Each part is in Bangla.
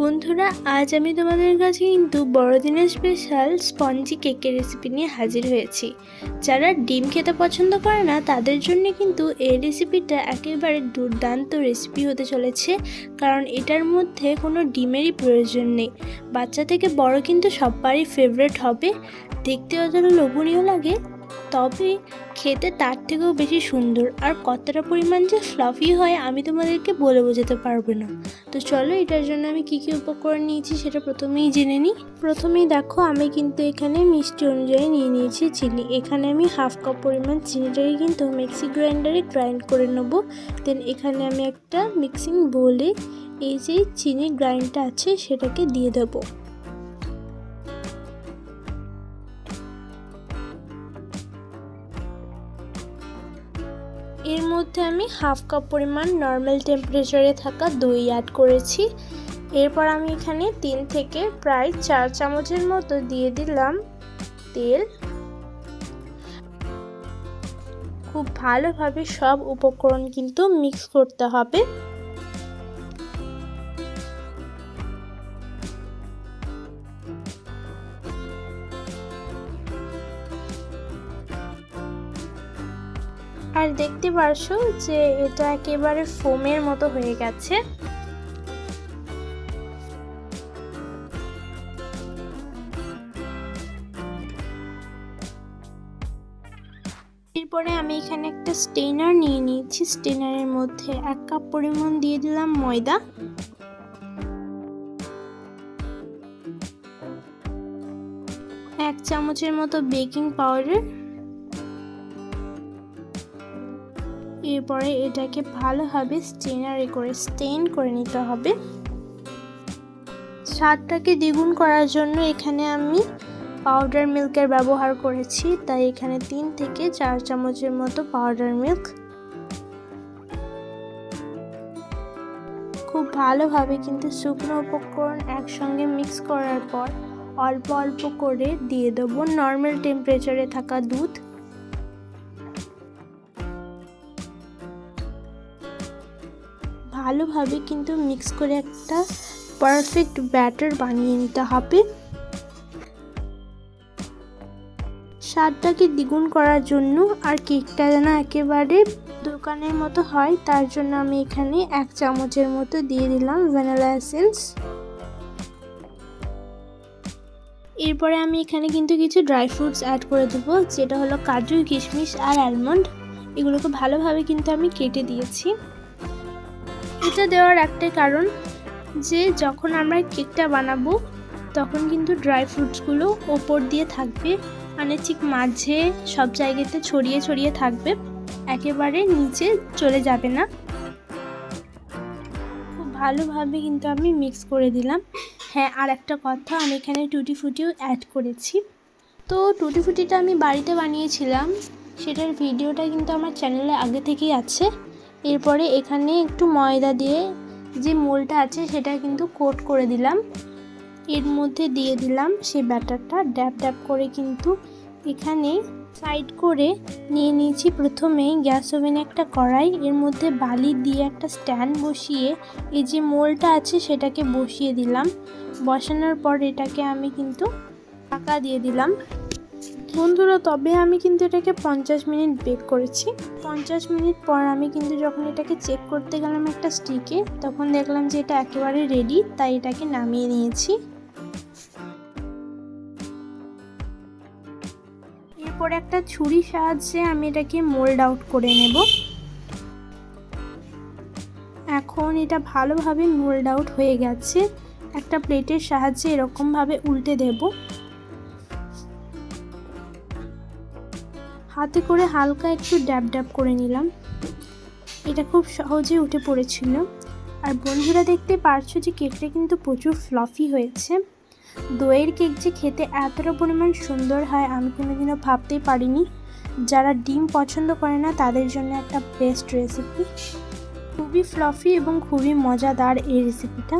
বন্ধুরা, আজ আমি তোমাদের কাছে কিন্তু বড়দিনের স্পেশাল স্পঞ্জি কেকের রেসিপি নিয়ে হাজির হয়েছি। যারা ডিম খেতে পছন্দ করে না, তাদের জন্য কিন্তু এই রেসিপিটা একেবারে দুর্দান্ত রেসিপি হতে চলেছে, কারণ এটার মধ্যে কোনো ডিমেরই প্রয়োজন নেই। বাচ্চা থেকে বড় কিন্তু সবারই ফেভারেট হবে। দেখতে অতটা লোভনীয় লাগে তবে খেতে তার থেকেও বেশি সুন্দর আর কতটা পরিমাণ যে ফ্লাফি হয় আমি তোমাদেরকে বলে বোঝাতে পারব না। তো চলো এটার জন্য আমি কী কী উপকরণ নিয়েছি সেটা প্রথমেই জেনে নিই। প্রথমেই দেখো আমি কিন্তু এখানে মিষ্টি অনুযায়ী নিয়ে নিয়েছি চিনি। এখানে আমি হাফ কাপ পরিমাণ চিনিটাকে কিন্তু মিক্সি গ্রাইন্ডারে গ্রাইন্ড করে নেব। দেন এখানে আমি একটা মিক্সিং বোলে এই যে চিনি গ্রাইন্ডটা আছে সেটাকে দিয়ে দেবো। এর মধ্যে আমি হাফ কাপ পরিমাণ নর্মাল টেম্পারেচারে থাকা দই অ্যাড করেছি। এরপর আমি এখানে তিন থেকে প্রায় চার চামচের মতো দিয়ে দিলাম তেল। খুব ভালোভাবে সব উপকরণ কিন্তু মিক্স করতে হবে। আর দেখতে পারছ যে এটা একেবারে ফোমের মতো হয়ে গেছে। এরপরে আমি এখানে একটা স্টেনার নিয়ে নিয়েছি। স্টেনারের মধ্যে এক কাপ পরিমাণ দিয়ে দিলাম ময়দা। এক চামচের মতো বেকিং পাউডার। এরপরে এটাকে ভালোভাবে স্টেনারে করে স্টেন করে নিতে হবে। স্বাদটাকে দ্বিগুণ করার জন্য এখানে আমি পাউডার মিল্কের ব্যবহার করেছি, তাই এখানে তিন থেকে চার চামচের মতো পাউডার মিল্ক। খুব ভালোভাবে কিন্তু শুকনো উপকরণ একসঙ্গে মিক্স করার পর অল্প অল্প করে দিয়ে দেবো। নর্মাল টেম্পারেচারে থাকা দুধ। ভালোভাবে কিন্তু মিক্স করে একটা পারফেক্ট ব্যাটার বানিয়ে নিতে হবে। স্বাদটাকে দ্বিগুণ করার জন্য আর কেকটা যেন একেবারে দোকানের মতো হয়, তার জন্য আমি এখানে এক চামচের মতো দিয়ে দিলাম ভ্যানিলা এসেন্স এরপরে আমি এখানে কিন্তু কিছু ড্রাই ফ্রুটস অ্যাড করে দেবো, যেটা হলো কাজু, কিশমিশ আর অ্যালমন্ড এগুলোকে ভালোভাবে কিন্তু আমি কেটে দিয়েছি। এটা দেওয়ার একটাই কারণ যে যখন আমরা কেকটা বানাবো, তখন কিন্তু ড্রাই ফ্রুটসগুলো ওপর দিয়ে থাকবে। মানে ঠিক মাঝে সব জায়গাতে ছড়িয়ে ছড়িয়ে থাকবে। একেবারে নিচে চলে যাবে না। খুব ভালোভাবে কিন্তু আমি মিক্স করে দিলাম। হ্যাঁ আর একটা কথা, আমি এখানে টুটি ফুটিও অ্যাড করেছি। তো টুটি ফুটিটা আমি বাড়িতে বানিয়েছিলাম। সেটার ভিডিওটা কিন্তু আমার চ্যানেলে আগে থেকেই আছে। এরপরে এখানে একটু ময়দা দিয়ে যে মোলটা আছে সেটা কিন্তু কোট করে দিলাম। এর মধ্যে দিয়ে দিলাম সেই ব্যাটারটা, ড্যাপ ড্যাপ করে কিন্তু এখানে সাইড করে নিয়ে নিয়েছি। প্রথমেই গ্যাস ওভেনে একটা কড়াই, এর মধ্যে বালি দিয়ে একটা স্ট্যান্ড বসিয়ে এই যে মোলটা আছে সেটাকে বসিয়ে দিলাম। বসানোর পর এটাকে আমি কিন্তু ঢাকা দিয়ে দিলাম। বন্ধুরা, তবে আমি কিন্তু এটাকে পঞ্চাশ মিনিট বেক করেছি। পঞ্চাশ মিনিট পর আমি কিন্তু যখন এটাকে চেক করতে গেলাম একটা স্টিকে তখন দেখলাম যে এটা একেবারে রেডি তাই এটাকে নামিয়ে নিয়েছি। এরপর একটা ছুরির সাহায্যে আমি এটাকে মোল্ড আউট করে নেব। এখন এটা ভালোভাবে মোল্ড আউট হয়ে গেছে। একটা প্লেটের সাহায্যে এরকমভাবে উল্টে দেবো। হাতে করে হালকা একটু ড্যাব ড্যাব করে নিলাম। এটা খুব সহজে উঠে পড়েছিল। আর বন্ধুরা দেখতে পারছ যে কেকটা কিন্তু প্রচুর ফ্লফি হয়েছে। দইয়ের কেক যে খেতে এতটা পরিমাণ সুন্দর হয়, আমি কোনোদিনও ভাবতেই পারিনি। যারা ডিম পছন্দ করে না, তাদের জন্য একটা বেস্ট রেসিপি খুবই ফ্লফি এবং খুবই মজাদার এই রেসিপিটা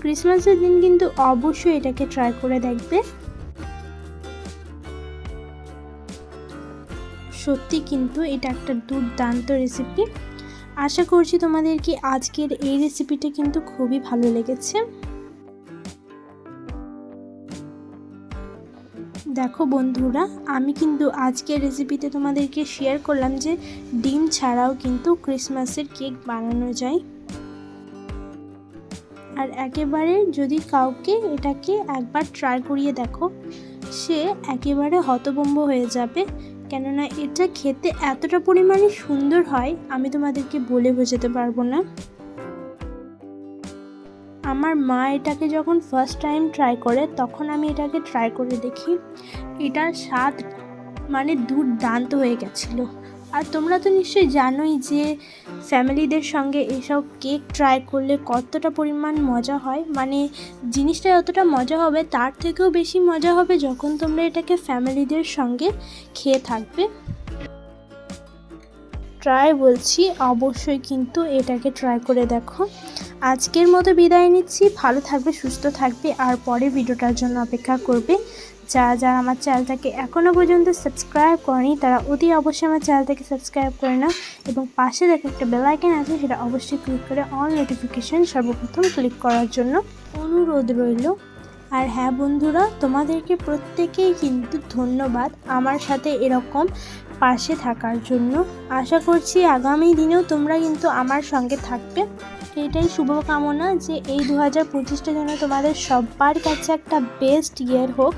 ক্রিসমাসের দিন কিন্তু অবশ্যই এটাকে ট্রাই করে দেখবে। সত্যি কিন্তু এটা একটা দুর্দান্ত রেসিপি আশা করছি তোমাদের কি আজকের এই রেসিপিটা কিন্তু খুবই ভালো লেগেছে। দেখো বন্ধুরা, আমি কিন্তু আজকের রেসিপিতে তোমাদেরকে শেয়ার করলাম যে ডিম ছাড়াও কিন্তু ক্রিসমাসের কেক বানানো যায়। আর একেবারে যদি কাউকে এটাকে একবার ট্রাই করিয়ে দেখো, সে একেবারে হতবম্ব হয়ে যাবে। কেননা এটা খেতে এতটা পরিমাণে সুন্দর হয়, আমি তোমাদেরকে বলে বোঝাতে পারব না। আমার মা এটাকে যখন ফার্স্ট টাইম ট্রাই করে, তখন আমি এটাকে ট্রাই করে দেখি। এটার স্বাদ মানে দুর্দান্ত হয়ে গেছিল। আর তোমরা তো নিশ্চয়ই জানোই যে ফ্যামিলিদের সঙ্গে এসব কেক ট্রাই করলে কতটা পরিমাণ মজা হয়। মানে জিনিসটা যতটা মজা হবে, তার থেকেও বেশি মজা হবে যখন তোমরা এটাকে ফ্যামিলিদের সঙ্গে খেয়ে থাকবে। ট্রাই বলছি, অবশ্যই কিন্তু এটাকে ট্রাই করে দেখো। আজকের মতো বিদায় নিচ্ছি, ভালো থাকবে, সুস্থ থাকবে, আর পরে ভিডিওটার জন্য অপেক্ষা করবে। যারা যারা আমার চ্যানেলটাকে এখনও পর্যন্ত সাবস্ক্রাইব করেনি, তারা অতি অবশ্যই আমার চ্যানেলটাকে সাবস্ক্রাইব করে নাও এবং পাশে দেখো একটা বেলাইকেন আছে, সেটা অবশ্যই ক্লিক করে অল নোটিফিকেশান সর্বপ্রথম ক্লিক করার জন্য অনুরোধ রইল। আর হ্যাঁ বন্ধুরা, তোমাদেরকে প্রত্যেকেই কিন্তু ধন্যবাদ আমার সাথে এরকম পাশে থাকার জন্য। আশা করছি আগামী দিনেও তোমরা কিন্তু আমার সঙ্গে থাকবে। এটাই শুভকামনা যে এই দু হাজার পঁচিশটা যেন তোমাদের সবার কাছে একটা বেস্ট ইয়ার হোক।